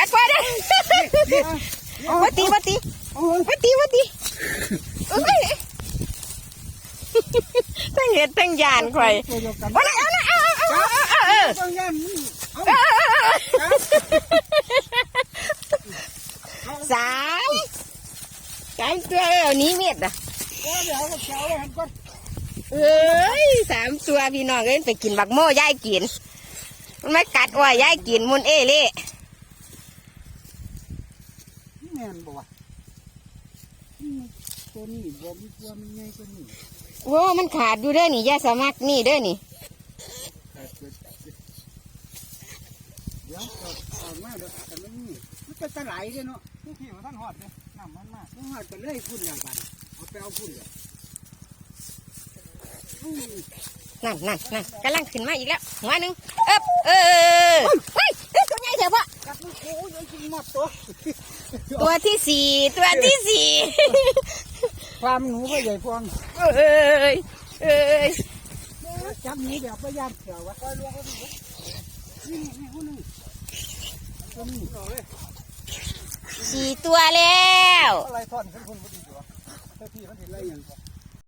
กัดพ่อเด้อวัดตีวัดตีวัดตีวัดตีเอ้ยตั้งเห็ดตั้งยานข่อยวันเอาละเอาละเอาเอาเอาเอาเอายสามสามตัวเอานี้เม็ดอะเอ้ยหันก่อนเอ้ยสามตัวพี่น้องเอ้ยไปกินบักโม่ยายกิน มันไม่กัดว่ายายกินมุนเอเล่ แม่นบ่วะอืมตัวนี้บ่มีตัวมีใหญ่กว่านี้โอ้มันขาดอยู่เด้อนี่ยาสมักนี่เด้อนี่ขาดเกิดเดี๋ยวเอาออกมาเด้อแต่มันนี่มันจะตะไหลเด้อเนาะทุกที่ว่าท่านหอดเด้อน้ำมันมากต้องหอดไปเลยพุ่นอย่างบัดเอาไปเอาพุ่นเลยอุ้ยนั่นนั่นนั่นกำลังขึ้นมาอีกแล้วหัวหนึ่งเอ๊บเออเฮ้ย ตัวตัวที่สี่ตัวที่สี่ความหนูก็ใหญ่พวงเอ้ยเอ้ยจับหนูแบบไม่ยากเขียววะคอยลวงเขาดูนี่นี่คนนึงตัวนี้เอาเลยสี่ตัวแล้วอะไรทอดขึ้นคนพอดีตัวเจ้าที่มันเห็นอะไรอย่าง